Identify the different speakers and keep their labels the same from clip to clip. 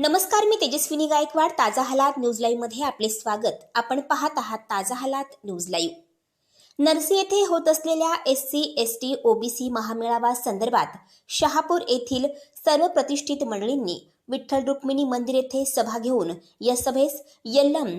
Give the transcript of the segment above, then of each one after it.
Speaker 1: नमस्कार मी तेजस्विनी गायकवाड ताजा हालात न्यूज लाईव्हमध्ये आपले स्वागत. आपण पाहत आहात ताजा हालात न्यूज लाईव्ह. नरसी येथे होत असलेल्या S C S T OBC महामेळावा संदर्भात शहापूर येथील सर्व प्रतिष्ठित मंडळींनी विठ्ठल रुक्मिणी मंदिर येथे सभा घेऊन या सभेस यल्लम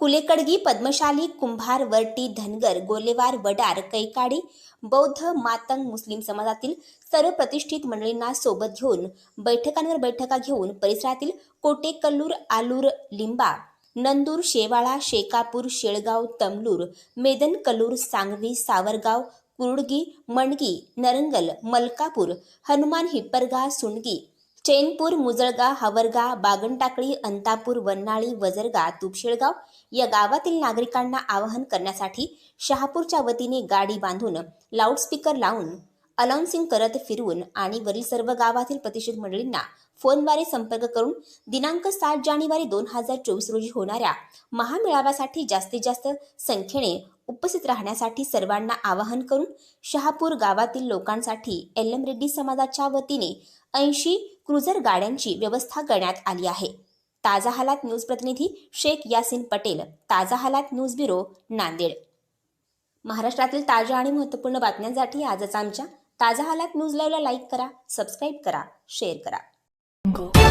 Speaker 1: कुलेकडगी पद्मशाली कुंभार वरटी धनगर गोलेवार वडार कैकाडी बौद्ध मातंग मुस्लिम समाजातील सर्व प्रतिष्ठित मंडळींना सोबत घेऊन बैठकांवर बैठका घेऊन परिसरातील कोटेकल्लूर आलूर लिंबा नंदूर शेवाळा शेकापूर शेळगाव तमलूर मेदनकल्लूर सांगवी सावरगाव कुरुडगी मणगी नरंगल मलकापूर हनुमान हिप्परगा सुंडगी चैनपूर मुजळगा हावरगा बागनटाकळी अंतापूर वन्नाळी वजरगा तुपशेळगाव या गावातील नागरिकांना आवाहन करण्यासाठी शहापूरच्या वतीने गाडी बांधून लाऊडस्पीकर लावून अनाउन्सिंग करत फिरवून आणि वरील सर्व गावातील प्रतिष्ठित मंडळींना फोनद्वारे संपर्क करून दिनांक सात जानेवारी दोन हजार चोवीस रोजी होणाऱ्या महामेळाव्यासाठी जास्तीत जास्त संख्येने उपस्थित राहण्यासाठी सर्वांना आवाहन करून शहापूर गावातील लोकांसाठी एल्लम रेड्डी समाजाच्या वतीने ऐंशी क्रुझर गाड्यांची व्यवस्था करण्यात आली आहे. ताजा हालात न्यूज प्रतिनिधी शेख यासिन पटेल ताजा हालात न्यूज ब्युरो नांदेड. महाराष्ट्रातील ताज्या आणि महत्त्वपूर्ण बातम्यांसाठी आजच आमच्या ताजा हालात न्यूज लाईव्हला लाईक करा सबस्क्राईब करा शेअर करा.